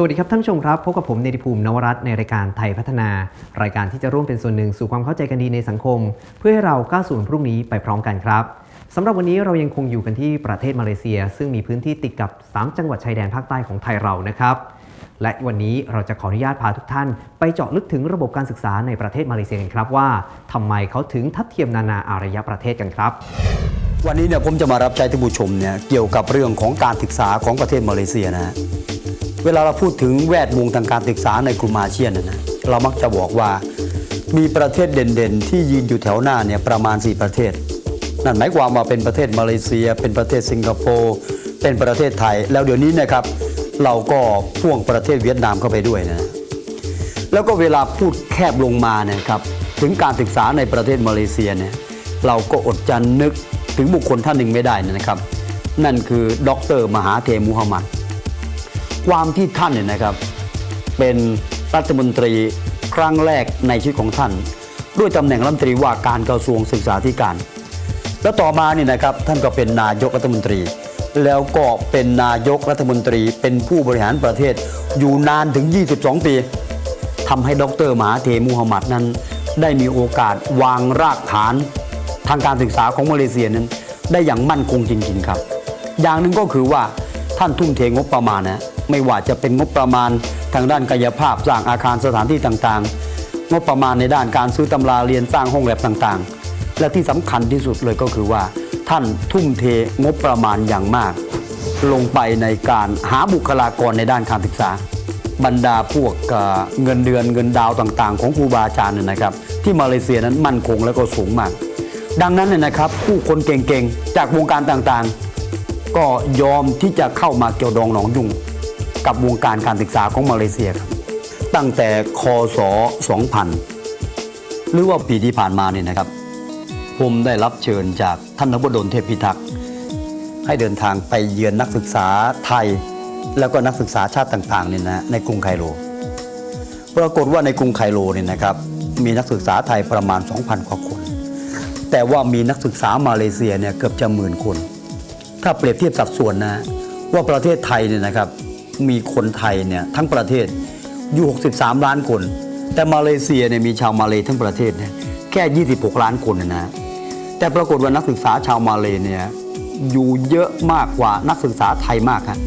สวัสดีครับท่านผู้ชมครับพบกับผมเนติภูมินวรัตน์ในรายการไทยพัฒนา รายการที่จะร่วมเป็นส่วนหนึ่งสู่ความเข้าใจกันดีในสังคม เพื่อให้เราก้าวสู่วันพรุ่งนี้ไปพร้อมกันครับสำหรับวันนี้เรายังคงอยู่กันที่ประเทศมาเลเซีย ซึ่งมีพื้นที่ติดกับ 3 จังหวัดชายแดนภาคใต้ของไทยเรานะครับ และวันนี้เราจะขออนุญาตพาทุกท่าน ไปเจาะลึกถึงระบบการศึกษาในประเทศมาเลเซียกันครับว่าทำไมเขาถึงทัดเทียมนานาอารยประเทศกันครับวันนี้เนี่ยผมจะมารับใช้ท่านผู้ชมเนี่ยเกี่ยวกับเรื่องของการศึกษาของประเทศมาเลเซียนะ เวลาเราพูดถึงแวดวงทางการศึกษาในกลุ่มอาเซียนนะนเรามักจะบอกว่ามีประเทศเด่นๆ ที่ยืนอยู่แถวหน้าเนี่ยประมาณ 4 ประเทศ นั่นหมายความว่าเป็นประเทศมาเลเซีย เป็นประเทศสิงคโปร์เป็นประเทศไทย แล้วเดี๋ยวนี้นะครับ เราก็พ่วงประเทศเวียดนามเข้าไปด้วยนะแล้วก็เวลาพูดแคบลงมาเนะครับถึงการศึกษาในประเทศมาเลเซียเนี่ยเราก็อดจะนึกถึงบุคคลท่านหนึ่งไม่ได้นะครับ นั่นคือดร มหาเทมุฮัมมัด ความที่ท่านเนี่ยนะครับ เป็นรัฐมนตรีครั้งแรกในชีวิตของท่าน ด้วยตำแหน่งรัฐมนตรีว่าการกระทรวงศึกษาธิการ แล้วต่อมาเนี่ยนะครับท่านก็เป็นนายกรัฐมนตรี แล้วก็เป็นนายกรัฐมนตรีเป็นผู้บริหารประเทศอยู่นานถึง 22 ปีทำให้ดรมหาเทมูฮัมหมัดนั้น ได้มีโอกาสวางรากฐานทางการศึกษาของมาเลเซียนั้น ได้อย่างมั่นคงจริง ๆ ครับ อย่างหนึ่งก็คือว่าท่านทุ่มเทงบประมาณนะ ไม่ว่าจะเป็นงบประมาณทางด้านกายภาพสร้างอาคารสถานที่ต่างๆ งบประมาณในด้านการซื้อตำราเรียนสร้างห้องแลบต่างๆ และที่สำคัญที่สุดเลยก็คือว่า ท่านทุ่มเทงบประมาณอย่างมาก ลงไปในการหาบุคลากรในด้านการศึกษา บรรดาพวกเงินเดือนเงินดาวต่างๆ ของครูบาอาจารย์นยนะครับ ที่มาเลเซียนั้นมั่นคงและก็สูงมาก ดังนั้นเนี่ยนะครับผู้คนเก่งๆจากวงการต่างๆ ก็ยอมที่จะเข้ามาเกี่ยวดองหนองยุ่ง กับวงการการศึกษาของมาเลเซียครับตั้งแต่คศ 2000 หรือว่าปีที่ผ่านมาเนี่ยนะครับ ผมได้รับเชิญจากท่านนพดลเทพพิทักษ์ให้เดินทางไปเยือนนักศึกษาไทย แล้วก็นักศึกษาชาติต่างๆเนี่ยนะในกรุงไคโร ปรากฏว่าในกรุงไคโรเนี่ยนะครับมีนักศึกษาไทยประมาณ 2,000 กว่าคน แต่ว่ามีนักศึกษามาเลเซียเนี่ยเกือบจะหมื่นคน ถ้าเปรียบเทียบสัดส่วนนะว่าประเทศไทยเนี่ยนะครับ มีคนไทยเนี่ยทั้งประเทศอยู่ 63 ล้านคน แต่มาเลเซียเนี่ยมีชาวมาเลทั้งประเทศเนี่ยแค่ 26 ล้านคนนะแต่ปรากฏว่านักศึกษาชาวมาเลเนี่ยอยู่เยอะมากกว่านักศึกษาไทยมากครับ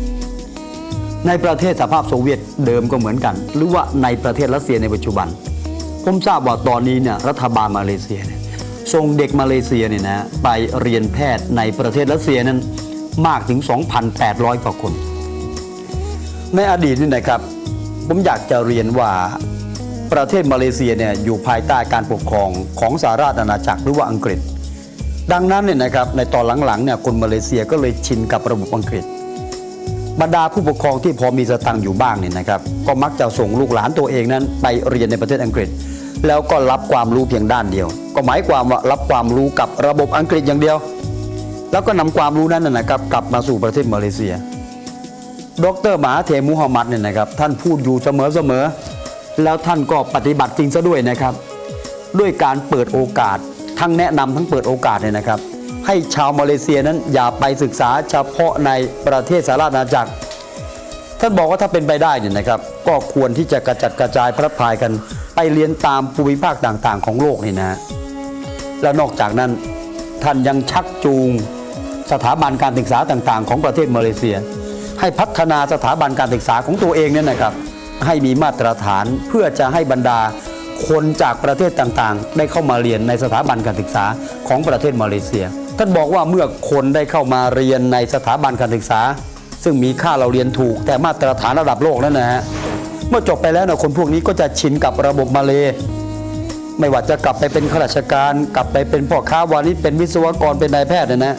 ในประเทศสหภาพโซเวียตเดิมก็เหมือนกัน หรือว่าในประเทศรัสเซียในปัจจุบัน ผมทราบว่าตอนนี้เนี่ยรัฐบาลมาเลเซียเนี่ยส่งเด็กมาเลเซียเนี่ยนะไปเรียนแพทย์ในประเทศรัสเซียนั้นมากถึง 2,800 กว่าคน ในอดีตนี่นะครับ ผมอยากจะเรียนว่าประเทศมาเลเซียเนี่ยอยู่ภายใต้การปกครองของสหราชอาณาจักรหรือว่าอังกฤษ ดังนั้นเนี่ยนะครับในตอนหลังๆเนี่ยคนมาเลเซียก็เลยชินกับระบบอังกฤษ บรรดาผู้ปกครองที่พอมีสตังค์อยู่บ้างเนี่ยนะครับ ก็มักจะส่งลูกหลานตัวเองนั้นไปเรียนในประเทศอังกฤษ แล้วก็รับความรู้เพียงด้านเดียว ก็หมายความว่ารับความรู้กับระบบอังกฤษอย่างเดียว แล้วก็นำความรู้นั้นนะนะครับกลับมาสู่ประเทศมาเลเซีย ดรมหาเทมุฮัมมัดเนี่ยนะครับท่านพูดอยู่เสมอๆแล้วท่านก็ปฏิบัติจริงซะด้วยนะครับ ด้วยการเปิดโอกาสทั้งแนะนำทั้งเปิดโอกาสเนี่ยนะครับ ให้ชาวมาเลเซียนั้นอย่าไปศึกษาเฉพาะในประเทศสหราชอาณาจักร ท่านบอกว่าถ้าเป็นไปได้เนี่ยนะครับ ก็ควรที่จะกระจัดกระจายพระพายกันไปเรียนตามภูมิภาคต่างๆ ของโลกนี่นะแล้วนอกจากนั้นท่านยังชักจูงสถาบันการศึกษาต่างๆ ของประเทศมาเลเซีย ให้พัฒนาสถาบันการศึกษาของตัวเองเนี่ยนะครับ ให้มีมาตรฐานเพื่อจะให้บรรดาคนจากประเทศต่างๆ ได้เข้ามาเรียนในสถาบันการศึกษาของประเทศมาเลเซีย ท่านบอกว่าเมื่อคนได้เข้ามาเรียนในสถาบันการศึกษา ซึ่งมีค่าเราเรียนถูก แต่มาตรฐานระดับโลกนั่นนะฮะเมื่อจบไปแล้วนะคนพวกนี้ก็จะชินกับระบบมาเลไม่ว่าจะกลับไปเป็นข้าราชการ กลับไปเป็นพ่อค้าวานิชเป็นวิศวกรเป็นนายแพทย์นะนะ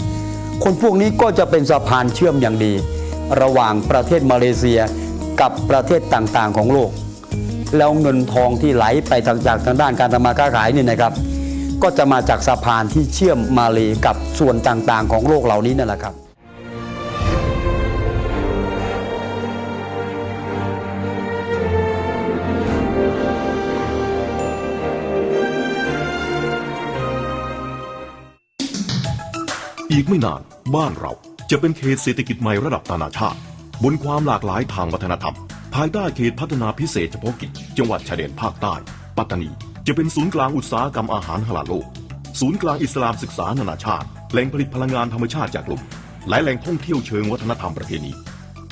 คนพวกนี้ก็จะเป็นสะพานเชื่อมอย่างดี ระหว่างประเทศมาเลเซียกับประเทศต่างๆของโลก แล้วเงินทองที่ไหลไปทางจากทางด้านการทำมาค้าขายนี่นะครับ ก็จะมาจากสะพานที่เชื่อมมาเลกับส่วนต่างๆ ของโลกเหล่านี้นั่นแหละครับอีกไม่นานบ้านเรา จะเป็นเขตเศรษฐกิจใหม่ระดับนานาชาติ บนความหลากหลายทางวัฒนธรรม ภายใต้เขตพัฒนาพิเศษเฉพาะกิจ จังหวัดชายแดนภาคใต้ ปัตตานี จะเป็นศูนย์กลางอุตสาหกรรมอาหารฮาลาลโลก ศูนย์กลางอิสลามศึกษานานาชาติ แหล่งผลิตพลังงานธรรมชาติจากลมและแหล่งท่องเที่ยวเชิงวัฒนธรรมประเพณี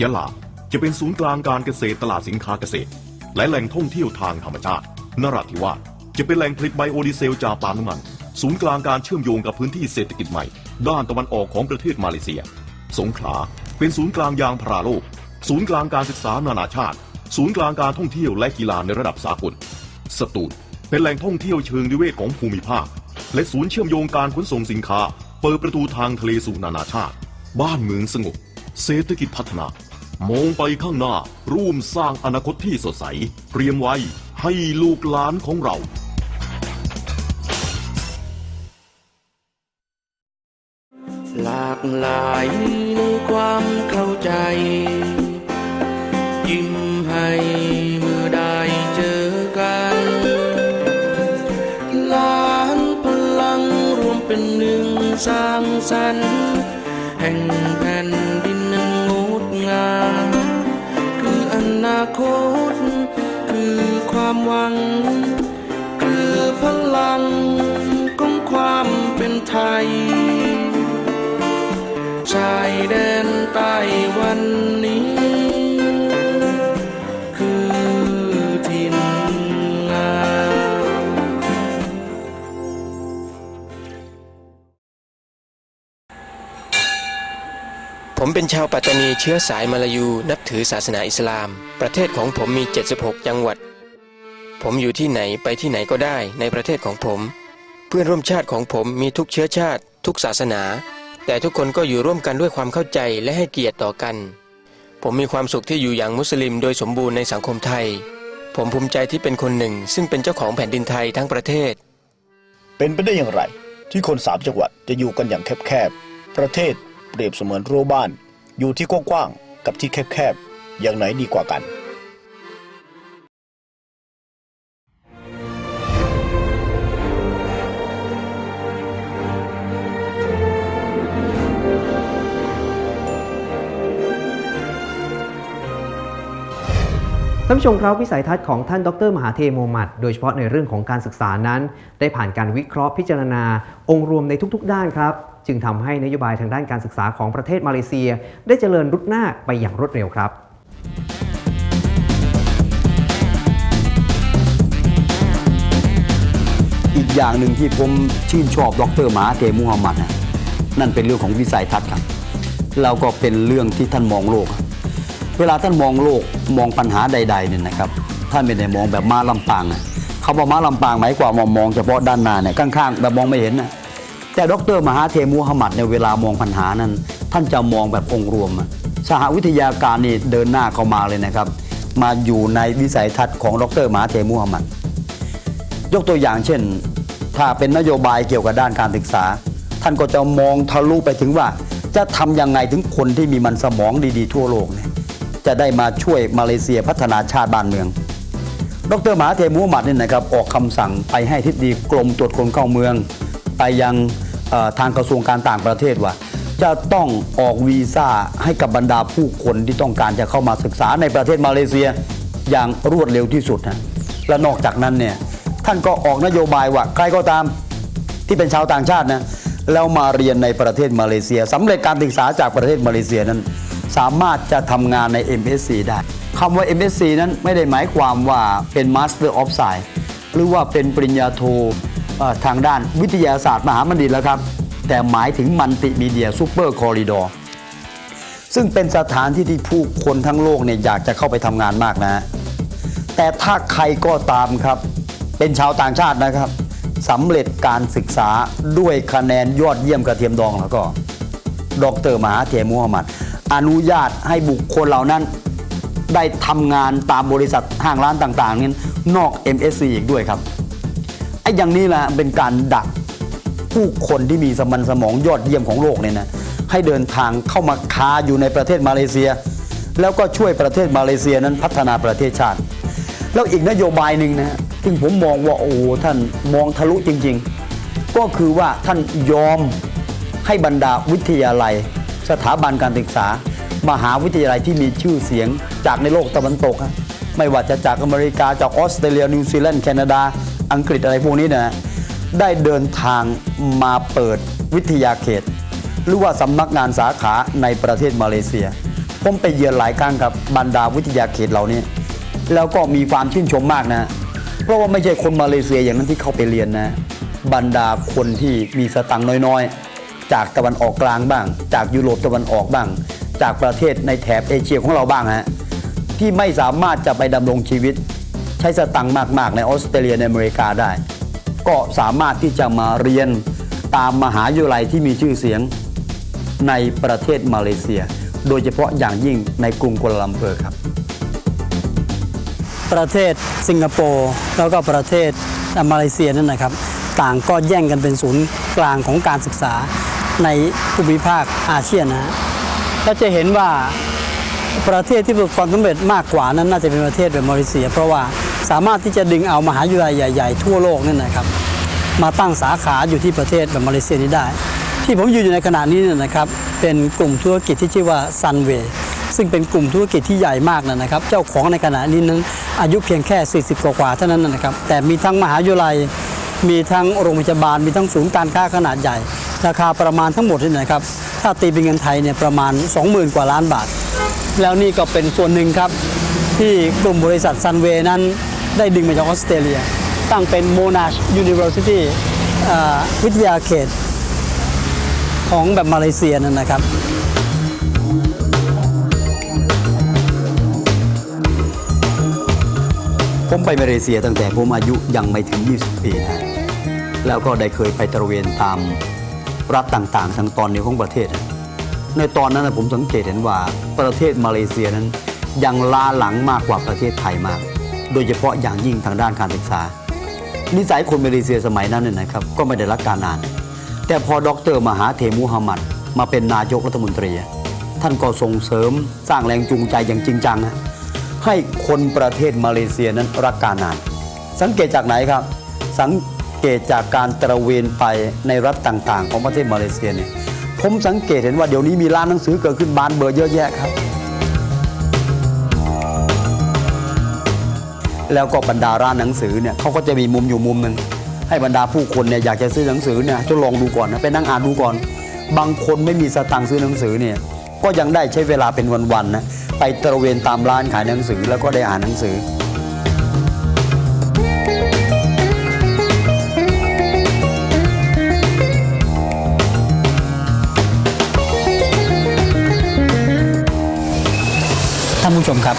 ยะลาจะเป็นศูนย์กลางการเกษตรตลาดสินค้าเกษตร และแหล่งท่องเที่ยวทางธรรมชาติ นราธิวาสจะเป็นแหล่งผลิตไบโอดีเซลจากปาล์มน้ำมัน ศูนย์กลางการเชื่อมโยงกับพื้นที่เศรษฐกิจใหม่ ด้านตะวันออกของประเทศมาเลเซีย สงขลา เป็นศูนย์กลางยางพาราโลก ศูนย์กลางการศึกษานานาชาติ ศูนย์กลางการท่องเที่ยวและกีฬาในระดับสากล สตูลเป็นแหล่งท่องเที่ยวเชิงนิเวศของภูมิภาค และศูนย์เชื่อมโยงการขนส่งสินค้า เปิดประตูทางทะเลสู่นานาชาติ บ้านเมืองสงบ เศรษฐกิจพัฒนามองไปข้างหน้าร่วมสร้างอนาคตที่สดใส เตรียมไว้ให้ลูกหลานของเราหลากหลาย ความเข้าใจ ยิ้มให้เมื่อได้เจอกันล้านพลังรวมเป็นหนึ่งสร้างสรรค์แห่งแผ่นดินนั้นงดงามคืออนาคต คือความหวัง คือพลังของความเป็นไทย ชายแดน วันนี้ คือถิ่นงามผมเป็นชาวปัตตานีเชื้อสายมาลายูนับถือศาสนาอิสลาม ประเทศของผมมี 76 จังหวัด ผมอยู่ที่ไหนไปที่ไหนก็ได้ในประเทศของผม เพื่อนร่วมชาติของผมมีทุกเชื้อชาติ ทุกศาสนา แต่ทุกคนก็อยู่ร่วมกันด้วยความเข้าใจและให้เกียรติต่อกัน ผมมีความสุขที่อยู่อย่างมุสลิมโดยสมบูรณ์ในสังคมไทย ผมภูมิใจที่เป็นคนหนึ่ง ซึ่งเป็นเจ้าของแผ่นดินไทยทั้งประเทศ เป็นไปได้อย่างไร ที่คนสามจังหวัดจะอยู่กันอย่างแคบๆ ประเทศเปรียบเสมือนรั้วบ้าน อยู่ที่กว้างๆกับที่แคบๆ อย่างไหนดีกว่ากัน ท่านผู้ชมครับวิสัยทัศน์ของท่านดร มหาเทโมมัดโดยเฉพาะในเรื่องของการศึกษานั้น ได้ผ่านการวิเคราะห์พิจารณา องค์รวมในทุกๆ ด้านครับ จึงทำให้นโยบายทางด้านการศึกษาของประเทศมาเลเซีย ได้เจริญรุดหน้าไปอย่างรวดเร็วครับอีกอย่างหนึ่งที่ผมชื่นชอบดรมหาเทมุฮัมมัดนั่นเป็นเรื่องของวิสัยทัศน์ครับแล้วก็เป็นเรื่องที่ท่านมองโลก เวลาท่านมองโลกมองปัญหาใดๆเนี่ยนะครับท่านไม่ได้มองแบบม้าลำปางเขาบอกม้าลำปางหมายความว่ามองเฉพาะด้านหน้าเนี่ยข้างๆแบบมองไม่เห็นนะแต่ดรมหาเทมุฮัมมัดในเวลามองปัญหานั้น ท่านจะมองแบบองค์รวม สหวิทยาการนี่เดินหน้าเข้ามาเลยนะครับ มาอยู่ในวิสัยทัศน์ของดรมหาเทมุฮัมมัดยกตัวอย่างเช่น ถ้าเป็นนโยบายเกี่ยวกับด้านการศึกษา ท่านก็จะมองทะลุไปถึงว่า จะทำยังไงถึงคนที่มีมันสมองดีๆ ทั่วโลกเนี่ย จะได้มาช่วยมาเลเซียพัฒนาชาติบ้านเมือง ดรมหาเทมูฮัมหมัดนี่นะครับออกคำสั่งไปให้ทิศดีกรมตรวจคนเข้าเมือง ไปยังทางกระทรวงการต่างประเทศว่า จะต้องออกวีซ่าให้กับบรรดาผู้คนที่ต้องการจะเข้ามาศึกษาในประเทศมาเลเซียอย่างรวดเร็วที่สุดนะและนอกจากนั้นเนี่ยท่านก็ออกนโยบายว่าใครก็ตามที่เป็นชาวต่างชาตินะแล้วมาเรียนในประเทศมาเลเซียสำเร็จการศึกษาจากประเทศมาเลเซียนั้น สามารถจะทำงานใน MSc ได้คำว่า MSc นั้นไม่ได้หมายความว่าเป็น Master of Science หรือว่าเป็นปริญญาโททางด้านวิทยาศาสตร์มหาบัณฑิตแล้วครับ แต่หมายถึงมัลติมีเดียซูเปอร์คอริดอร์ซึ่งเป็นสถานที่ที่ผู้คนทั้งโลกเนี่ยอยากจะเข้าไปทำงานมากนะ แต่ถ้าใครก็ตามครับ เป็นชาวต่างชาตินะครับสำเร็จการศึกษาด้วยคะแนนยอดเยี่ยมกระเทียมดองแล้วก็ ดรมหาเทมูฮัมหมัด อนุญาตให้บุคคลเหล่านั้น ได้ทำงานตามบริษัทห้างร้านต่างๆนี้นอก MSC อีกด้วยครับไอ้อย่างนี้แหละเป็นการดักผู้คนที่มีสมองสมองยอดเยี่ยมของโลกเนี่ยนะให้เดินทางเข้ามาค้าอยู่ในประเทศมาเลเซีย แล้วก็ช่วยประเทศมาเลเซียนั้นพัฒนาประเทศชาติ แล้วอีกนโยบายหนึ่งนะซึ่งผมมองว่าโอ้ท่านมองทะลุจริง ๆ ก็คือว่าท่านยอมให้บรรดาวิทยาลัย สถาบันการศึกษา มหาวิทยาลัยที่มีชื่อเสียงจากในโลกตะวันตกฮะไม่ว่าจะจากอเมริกาจากออสเตรเลียนิวซีแลนด์แคนาดา อังกฤษอะไรพวกนี้นะได้เดินทางมาเปิดวิทยาเขต หรือว่าสำนักงานสาขาในประเทศมาเลเซีย ผมไปเยือนหลายครั้งกับบรรดาวิทยาเขตเหล่านี้แล้วก็มีความชื่นชมมากนะ เพราะว่าไม่ใช่คนมาเลเซียอย่างนั้นที่เข้าไปเรียนนะ บรรดาคนที่มีสตังค์น้อยๆ จากตะวันออกกลางบ้าง จากยุโรปตะวันออกบ้าง จากประเทศในแถบเอเชียของเราบ้างฮะที่ไม่สามารถจะไปดำรงชีวิต ใช้สตังค์มากๆ ในออสเตรเลียในอเมริกาได้ ก็สามารถที่จะมาเรียนตามมหาวิทยาลัยที่มีชื่อเสียงในประเทศมาเลเซีย โดยเฉพาะอย่างยิ่งในกรุงกัวลาลัมเปอร์ครับ ประเทศสิงคโปร์แล้วก็ประเทศมาเลเซียนั่นนะครับ ต่างก็แย่งกันเป็นศูนย์กลางของการศึกษา ในภูมิภาคอาเซียนนะฮะก็จะเห็นว่าประเทศที่ประสบความสำเร็จมากกว่านั้นน่าจะเป็นประเทศแบบมาเลเซีย เพราะว่าสามารถที่จะดึงเอามหาวิทยาลัยใหญ่ ๆ ทั่วโลกนั่นนะครับ มาตั้งสาขาอยู่ที่ประเทศแบบมาเลเซียนี้ได้ ที่ผมอยู่อยู่ในขณะนี้เนี่ยนะครับ เป็นกลุ่มธุรกิจที่ชื่อว่า Sunway ซึ่งเป็นกลุ่มธุรกิจที่ใหญ่มากนะนะครับ เจ้าของในขณะนี้นั้นอายุเพียงแค่ 40 กว่าเท่านั้นนะครับ แต่มีทั้งมหาวิทยาลัย มีทั้งโรงพยาบาล มีทั้งศูนย์การค้าขนาดใหญ่ ราคาประมาณทั้งหมดนี่นะครับถ้าตีเป็นเงินไทยเนี่ยประมาณ 20,000 กว่าล้านบาท แล้วนี่ก็เป็นส่วนหนึ่งครับ ที่กลุ่มบริษัท Sunway นั้นได้ดึงมาจากออสเตรเลีย ตั้งเป็น Monash University อ่าวิทยาเขตของแบบมาเลเซียนั่นนะครับผมไปมาเลเซียตั้งแต่ผมอายุยังไม่ถึง 20 ปีนะ แล้วก็ได้เคยไปตระเวนตาม รัฐต่างๆ ทางตอนเหนือของประเทศ ในตอนนั้นผมสังเกตเห็นว่าประเทศมาเลเซียนั้น ยังล้าหลังมากกว่าประเทศไทยมาก โดยเฉพาะอย่างยิ่งทางด้านการศึกษา นิสัยคนมาเลเซียสมัยนั้นเนี่ยนะครับก็ไม่ได้รักการนาน แต่พอดรมหาเทมูฮัมมัดมาเป็นนายกรัฐมนตรี ท่านก็ส่งเสริมสร้างแรงจูงใจอย่างจริงจังนะให้คนประเทศมาเลเซียนั้นรักการนาน สังเกตจากไหนครับสัง เกตจากการตระเวนไปในรัฐต่างๆ ของประเทศมาเลเซียเนี่ยผมสังเกตเห็นว่าเดี๋ยวนี้มีร้านหนังสือเกิดขึ้นบานเบอร์เยอะแยะครับ แล้วก็บรรดาร้านหนังสือเนี่ยเขาก็จะมีมุมอยู่มุมหนึ่งให้บรรดาผู้คนเนี่ยอยากจะซื้อหนังสือเนี่ยทดลองดูก่อนนะไปนั่งอ่านดูก่อน บางคนไม่มีสตังค์ซื้อหนังสือเนี่ยก็ยังได้ใช้เวลาเป็นวันๆนะไปตระเวนตามร้านขายหนังสือแล้วก็ได้อ่านหนังสือานผู้ชมครับ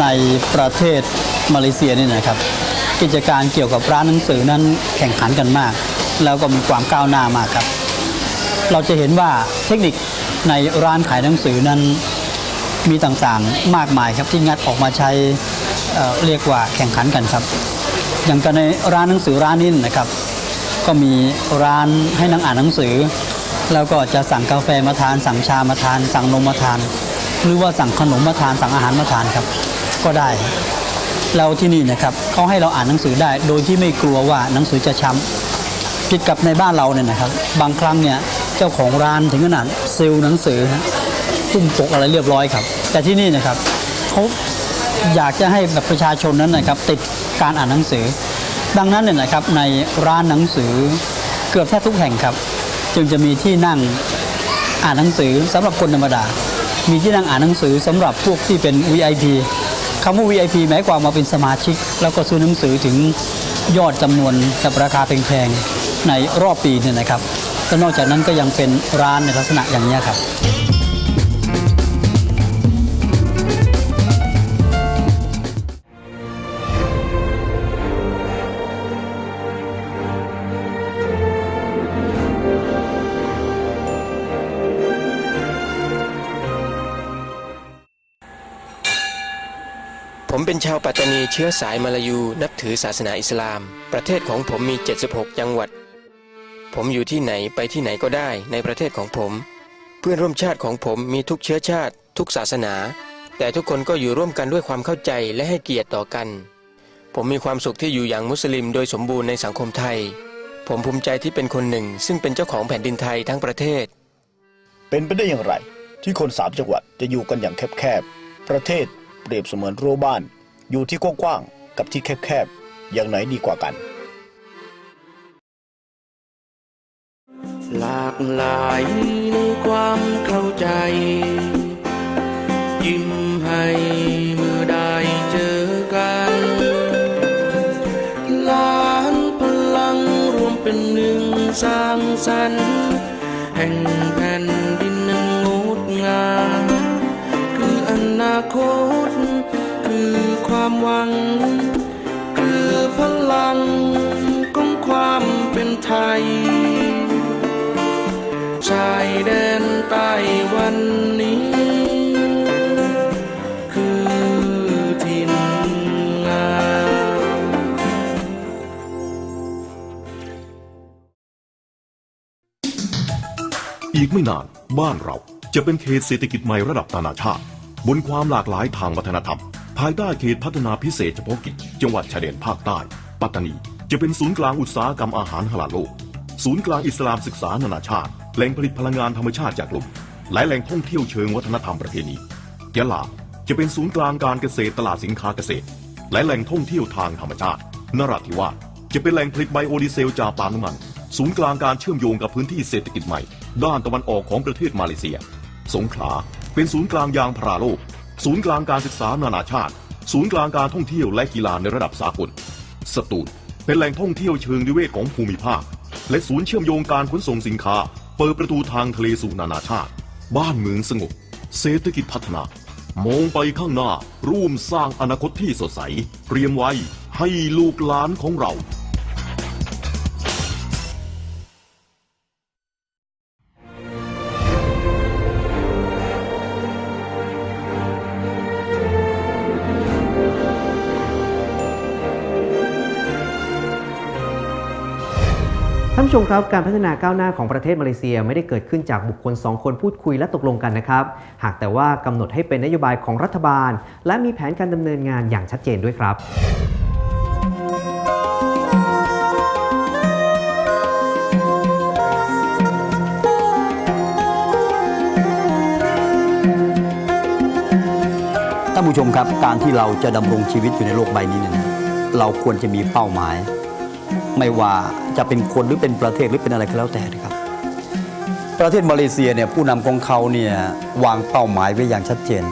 ในประเทศมาเลเซียนี่นะครับ กิจการเกี่ยวกับร้านหนังสือนั้นแข่งขันกันมาก แล้วก็มีความก้าวหน้ามากครับ เราจะเห็นว่าเทคนิคในร้านขายหนังสือนั้นมีต่างๆมากมายครับที่งัดออกมาใช้เเรียกว่าแข่งขันกันครับ อย่างกันในร้านหนังสือร้านนี้นะครับ ก็มีร้านให้นั่งอ่านหนังสือ แล้วก็จะสั่งกาแฟมาทาน สั่งชามาทาน สั่งนมมาทาน หรือว่าสั่งขนมมาทานสั่งอาหารมาทานครับ ก็ได้แล้วที่นี่นะครับเขาให้เราอ่านหนังสือได้ โดยที่ไม่กลัวว่าหนังสือจะช้ำผิดกับในบ้านเราเนี่ยนะครับ บางครั้งเนี่ยเจ้าของร้านถึงขนาดซีลหนังสือฮะพุ่มปกอะไรเรียบร้อยครับ แต่ที่นี่นะครับเขาอยากจะให้แบบประชาชนนั้นนะครับ ติดการอ่านหนังสือ ดังนั้นเนี่ยนะครับในร้านหนังสือเกือบแทบทุกแห่งครับ จึงจะมีที่นั่งอ่านหนังสือสำหรับคนธรรมดา มีที่นั่งอ่านหนังสือสำหรับพวกที่เป็น VIP คำว่า VIP หมายความมาเป็นสมาชิก แล้วก็ซื้อหนังสือถึงยอดจำนวนกับราคาแพงๆในรอบปีเนี่ยนะครับ และนอกจากนั้นก็ยังเป็นร้านในลักษณะอย่างนี้ครับ เป็นชาวปัตตานีเชื้อสายมาลายูนับถือศาสนาอิสลาม ประเทศของผมมี 76 จังหวัด ผมอยู่ที่ไหนไปที่ไหนก็ได้ในประเทศของผม เพื่อนร่วมชาติของผมมีทุกเชื้อชาติ ทุกศาสนา แต่ทุกคนก็อยู่ร่วมกันด้วยความเข้าใจและให้เกียรติต่อกัน ผมมีความสุขที่อยู่อย่างมุสลิมโดยสมบูรณ์ในสังคมไทย ผมภูมิใจที่เป็นคนหนึ่ง ซึ่งเป็นเจ้าของแผ่นดินไทยทั้งประเทศ เป็นไปได้อย่างไร ที่คนสามจังหวัดจะอยู่กันอย่างแคบๆประเทศเปรียบเสมือนรั้วบ้าน อยู่ที่กว้างๆกับที่แคบๆ อย่างไหนดีกว่ากัน หลากหลายในความเข้าใจ ยิ้มให้เมื่อได้เจอกันล้านพลังรวมเป็นหนึ่งสร้างสรรค์แห่งแผ่นดินนั้นงดงาม ไทย ชายแดนใต้วันนี้ คือถิ่นงามอีกไม่นานบ้านเราจะเป็นเขตเศรษฐกิจใหม่ระดับนานาชาติ บนความหลากหลายทางวัฒนธรรม ภายใต้เขตพัฒนาพิเศษเฉพาะกิจจังหวัดชายแดนภาคใต้ ปัตตานี จะเป็นศูนย์กลางอุตสาหกรรมอาหารฮาลาลโลก ศูนย์กลางอิสลามศึกษานานาชาติ แหล่งผลิตพลังงานธรรมชาติจากลม และแหล่งท่องเที่ยวเชิงวัฒนธรรมประเพณียะลาจะเป็นศูนย์กลางการเกษตรตลาดสินค้าเกษตร และแหล่งท่องเที่ยวทางธรรมชาติ นราธิวาสจะเป็นแหล่งผลิตไบโอดีเซลจากปาล์มน้ำมัน ศูนย์กลางการเชื่อมโยงกับพื้นที่เศรษฐกิจใหม่ ด้านตะวันออกของประเทศมาเลเซีย สงขลาเป็นศูนย์กลางยางพาราโลก ศูนย์กลางการศึกษานานาชาติ ศูนย์กลางการท่องเที่ยวและกีฬาในระดับสากล สตูล เป็นแหล่งท่องเที่ยวเชิงนิเวศของภูมิภาค และศูนย์เชื่อมโยงการขนส่งสินค้า เปิดประตูทางทะเลสู่นานาชาติ บ้านเมืองสงบ เศรษฐกิจพัฒนา มองไปข้างหน้าร่วมสร้างอนาคตที่สดใสเตรียมไว้ให้ลูกหลานของเรา ผู้ชมครับการพัฒนาก้าวหน้าของประเทศมาเลเซียไม่ได้เกิดขึ้นจากบุคคลสองคนพูดคุยและตกลงกันนะครับ หากแต่ว่ากำหนดให้เป็นนโยบายของรัฐบาล และมีแผนการดำเนินงานอย่างชัดเจนด้วยครับท่านผู้ชมครับการที่เราจะดำรงชีวิตอยู่ในโลกใบนี้เนี่ยนเราควรจะมีเป้าหมาย ไม่ว่า จะเป็นคนหรือเป็นประเทศหรือเป็นอะไรก็แล้วแต่นะครับ ประเทศมาเลเซียเนี่ยผู้นำของเขาเนี่ยวางเป้าหมายไว้อย่างชัดเจน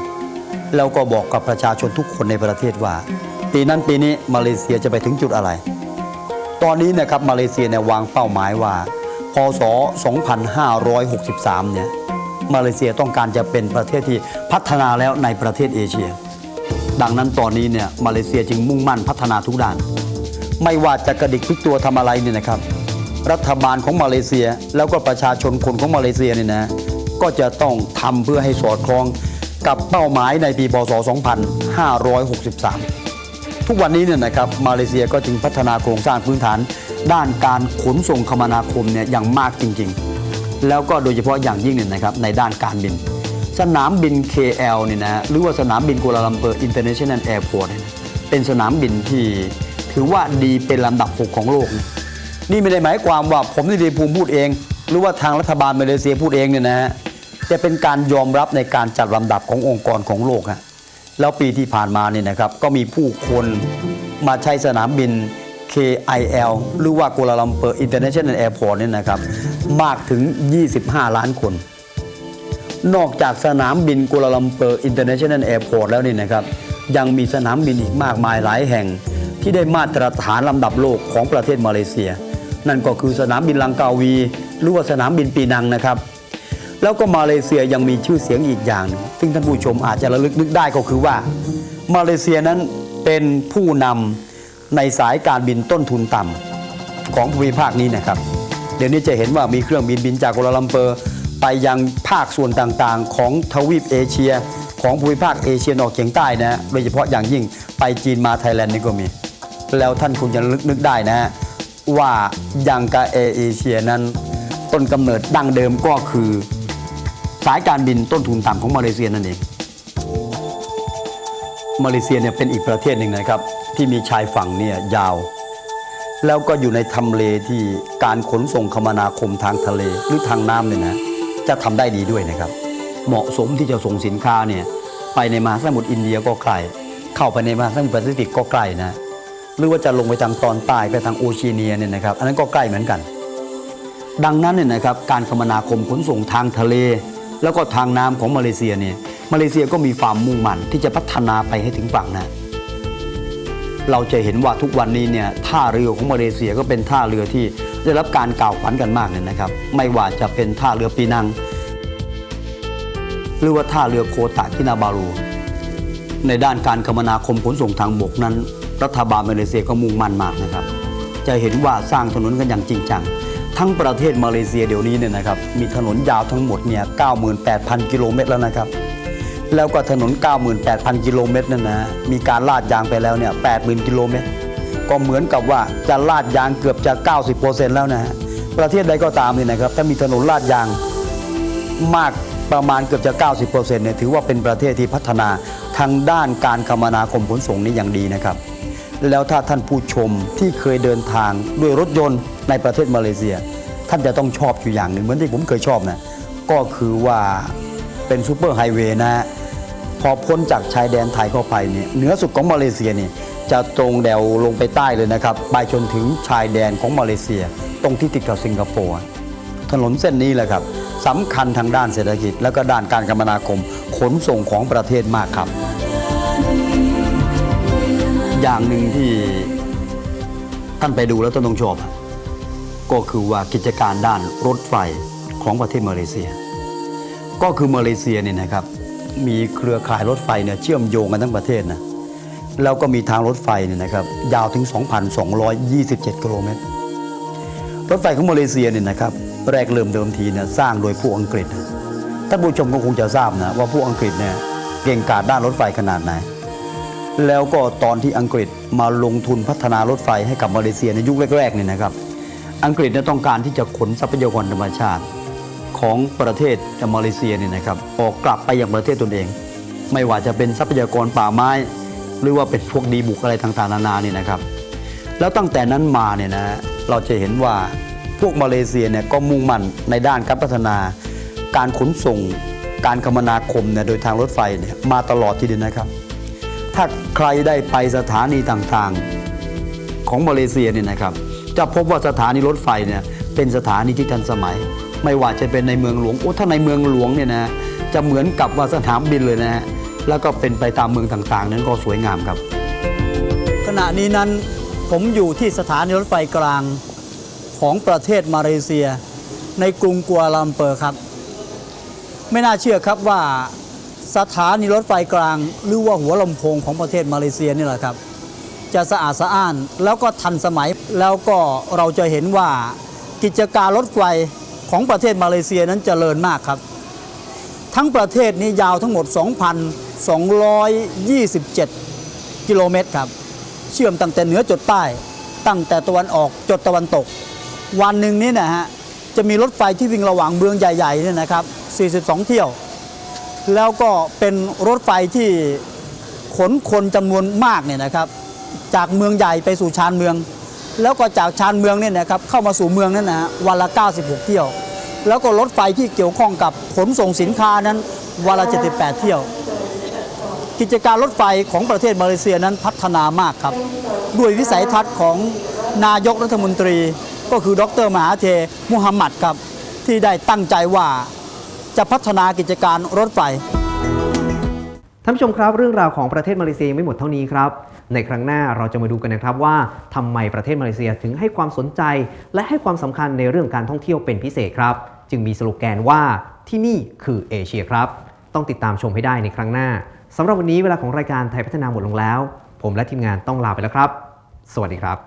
แล้วก็บอกกับประชาชนทุกคนในประเทศว่า ปีนั้นปีนี้มาเลเซียจะไปถึงจุดอะไร ตอนนี้นะครับมาเลเซียเนี่ยวางเป้าหมายว่าพศ 2563 เนี่ยมาเลเซียต้องการจะเป็นประเทศที่พัฒนาแล้วในประเทศเอเชีย ดังนั้นตอนนี้เนี่ยมาเลเซียจึงมุ่งมั่นพัฒนาทุกด้าน ไม่ว่าจะกระดิกพลิกตัวทำอะไรเนี่ยนะครับ รัฐบาลของมาเลเซียแล้วก็ประชาชนคนของมาเลเซียเนี่ยนะก็จะต้องทำเพื่อให้สอดคล้องกับเป้าหมายในปีพศ 2563 ทุกวันนี้เนี่ยนะครับมาเลเซียก็จึงพัฒนาโครงสร้างพื้นฐาน ด้านการขนส่งคมนาคมเนี่ยอย่างมากจริง ๆ แล้วก็โดยเฉพาะอย่างยิ่งเนี่ยนะครับในด้านการบิน สนามบิน KL เนี่ยนะหรือว่าสนามบินกัวลาลัมเปอร์อินเตอร์เนชั่นแนลแอร์พอร์ตเป็นสนามบินที่ ถือว่าดีเป็นลำดับ 6 ของโลกน,นี่ไม่ได้หมายความว่าผมนิติภูมิพูดเอง หรือว่าทางรัฐบาลมาเลเซียพูดเองเนี่ยนะฮะจะเป็นการยอมรับในการจัดลำดับขององค์กรของโลกฮะแล้วปีที่ผ่านมาเนี่ยนะครับก็มีผู้คนมาใช้สนามบิน KIL หรือว่ากัวลาลัมเปอร์อินเตอร์เนชั่นแนลแอร์พอร์ตเนี่ยนะครับมากถึง 25 ล้านคน นอกจากสนามบินกัวลาลัมเปอร์อินเตอร์เนชั่นแนลแอร์พอร์ตแล้วนี่นะครับยังมีสนามบินอีกมากมายหลายแห่ง ที่ได้มาตรฐานลำดับโลกของประเทศมาเลเซีย นั่นก็คือสนามบินลังกาวี หรือว่าสนามบินปีนังนะครับ แล้วก็มาเลเซียยังมีชื่อเสียงอีกอย่าง ซึ่งท่านผู้ชมอาจจะระลึกนึกได้ก็คือว่า มาเลเซียนั้นเป็นผู้นำในสายการบินต้นทุนต่ำของภูมิภาคนี้นะครับเดี๋ยวนี้จะเห็นว่ามีเครื่องบินบินจากกัวลาลัมเปอร์ ไปยังภาคส่วนต่างๆ ของทวีปเอเชีย ของภูมิภาคเอเชียนออกเฉียงใต้นะฮะโดยเฉพาะอย่างยิ่งไปจีนมาไทยแลนด์นี่ก็มี แล้วท่านคงจะนึกนึกได้นะฮะว่ายังกาแอร์เอเชียนั้น ต้นกำเนิดดั้งเดิมก็คือ สายการบินต้นทุนต่ำของมาเลเซียนั่นเอง มาเลเซียเนี่ยเป็นอีกประเทศหนึ่งนะครับ ที่มีชายฝั่งเนี่ยยาว แล้วก็อยู่ในทำเลที่การขนส่งคมนาคมทางทะเลหรือทางน้ำเนี่ยนะจะทำได้ดีด้วยนะครับ เหมาะสมที่จะส่งสินค้าเนี่ยไปในมหาสมุทรอินเดียก็ไกลเข้าไปในมหาสมุทรแปซิฟิกก็ใกล้นะ หรือว่าจะลงไปทางตอนใต้ไปทางโอเชียเนียเนี่ยนะครับ อันนั้นก็ใกล้เหมือนกัน ดังนั้นเนี่ยนะครับการคมนาคมขนส่งทางทะเล แล้วก็ทางน้ำของมาเลเซียเนี่ยมาเลเซียก็มีความมุ่งมั่นที่จะพัฒนาไปให้ถึงฝั่งนะเราจะเห็นว่าทุกวันนี้เนี่ยท่าเรือของมาเลเซียก็เป็นท่าเรือที่ได้รับการกล่าวขวัญกันมากเลยนะครับ ไม่ว่าจะเป็นท่าเรือปีนัง หรือว่าท่าเรือโคตาคินาบารู ในด้านการคมนาคมขนส่งทางบกนั้น รัฐบาลมาเลเซียก็มุ่งมั่นมากนะครับ จะเห็นว่าสร้างถนนกันอย่างจริงจัง ทั้งประเทศมาเลเซียเดี๋ยวนี้เนี่ยนะครับมีถนนยาวทั้งหมดเนี่ย98,000 กิโลเมตรแล้วนะครับ แล้วก็ถนน 98,000 กิโลเมตรนั่นนะมีการลาดยางไปแล้วเนี่ย80,000 กิโลเมตร ก็เหมือนกับว่าจะลาดยางเกือบจะ 90%แล้วนะฮะประเทศใดก็ตามเนี่ยนะครับถ้ามีถนนลาดยางมากประมาณเกือบจะ 90%เนี่ยถือว่าเป็นประเทศที่พัฒนาทางด้านการคมนาคมขนส่งนี้อย่างดีนะครับ แล้วถ้าท่านผู้ชมที่เคยเดินทางด้วยรถยนต์ในประเทศมาเลเซีย ท่านจะต้องชอบอยู่อย่างหนึ่งเหมือนที่ผมเคยชอบนะก็คือว่าเป็นซูเปอร์ไฮเวย์นะฮะพอพ้นจากชายแดนไทยเข้าไปเนี่ยเหนือสุดของมาเลเซียเนี่ยจะตรงแนวลงไปใต้เลยนะครับไปจนถึงชายแดนของมาเลเซีย ตรงที่ติดกับสิงคโปร์ถนนเส้นนี้แหละครับสำคัญทางด้านเศรษฐกิจ และก็ด้านการคมนาคมขนส่งของประเทศมากครับ อย่างหนึ่งที่ท่านไปดูแล้วท่านต้องชอบ ก็คือว่ากิจการด้านรถไฟของประเทศมาเลเซีย ก็คือมาเลเซียเนี่ยนะครับ มีเครือข่ายรถไฟเนี่ยเชื่อมโยงกันทั้งประเทศนะแล้วก็มีทางรถไฟเนี่ยนะครับยาวถึง 2,227 กิโลเมตร รถไฟของมาเลเซียเนี่ยนะครับแรกเริ่มเดิมทีเนี่ยสร้างโดยผู้อังกฤษนะท่านผู้ชมก็คงจะทราบนะว่าผู้อังกฤษเนี่ยเก่งกาจด้านรถไฟขนาดไหน แล้วก็ตอนที่อังกฤษมาลงทุนพัฒนารถไฟให้กับมาเลเซียในยุคแรกๆเนี่ยนะครับ อังกฤษเนี่ยต้องการที่จะขนทรัพยากรธรรมชาติของประเทศมาเลเซียเนี่ยนะครับออกกลับไปยังประเทศตนเอง ไม่ว่าจะเป็นทรัพยากรป่าไม้ หรือว่าเป็นพวกดีบุกอะไรต่างๆนานาเนี่ยนะครับ แล้วตั้งแต่นั้นมาเนี่ยนะเราจะเห็นว่าพวกมาเลเซียเนี่ยก็มุ่งมั่นในด้านการพัฒนา การขนส่ง การคมนาคมเนี่ยโดยทางรถไฟเนี่ยมาตลอดทีเดียวนะครับ ถ้าใครได้ไปสถานีต่างๆ ของมาเลเซียเนี่ยนะครับ จะพบว่าสถานีรถไฟเนี่ยเป็นสถานีที่ทันสมัย ไม่ว่าจะเป็นในเมืองหลวงโอ้ถ้าในเมืองหลวงเนี่ยนะจะเหมือนกับว่าสนามบินเลยนะฮะแล้วก็เป็นไปตามเมืองต่างๆ นั้นก็สวยงามครับ ขณะนี้นั้นผมอยู่ที่สถานีรถไฟกลางของประเทศมาเลเซีย ในกรุงกัวลาลัมเปอร์ครับ ไม่น่าเชื่อครับว่า สถานีรถไฟกลาง หรือว่าหัวลำโพงของประเทศมาเลเซียนี่แหละครับ จะสะอาดสะอ้านแล้วก็ทันสมัยแล้วก็เราจะเห็นว่ากิจการรถไฟของประเทศมาเลเซียนั้นเจริญมากครับ ทั้งประเทศนี้ยาวทั้งหมด 2,227 กิโลเมตรครับ เชื่อมตั้งแต่เหนือจดใต้ ตั้งแต่ตะวันออกจดตะวันตก วันหนึ่งนี่นะฮะจะมีรถไฟที่วิ่งระหว่างเมืองใหญ่ๆเนี่ยนะครับ 42 เที่ยว แล้วก็เป็นรถไฟที่ขนคนจำนวนมากเนี่ยนะครับ จากเมืองใหญ่ไปสู่ชานเมือง แล้วก็จากชานเมืองเนี่ยนะครับเข้ามาสู่เมืองนั่นนะฮะวันละ 96 เที่ยว แล้วก็รถไฟที่เกี่ยวข้องกับขนส่งสินค้านั้นวันละ 78 เที่ยว กิจการรถไฟของประเทศมาเลเซียนั้นพัฒนามากครับ ด้วยวิสัยทัศน์ของนายกรัฐมนตรี ก็คือดรมหาเทมุฮัมมัดครับที่ได้ตั้งใจว่า จะพัฒนากิจการรถไฟท่านผู้ชมครับ เรื่องราวของประเทศมาเลเซียยังไม่หมดเท่านี้ครับ ในครั้งหน้าเราจะมาดูกันนะครับว่าทำไมประเทศมาเลเซียถึงให้ความสนใจ และให้ความสำคัญในเรื่องการท่องเที่ยวเป็นพิเศษครับ จึงมีสโลแกนว่าที่นี่คือเอเชียครับ ต้องติดตามชมให้ได้ในครั้งหน้าสำหรับวันนี้เวลาของรายการไทยพัฒนาหมดลงแล้ว ผมและทีมงานต้องลาไปแล้วครับ สวัสดีครับ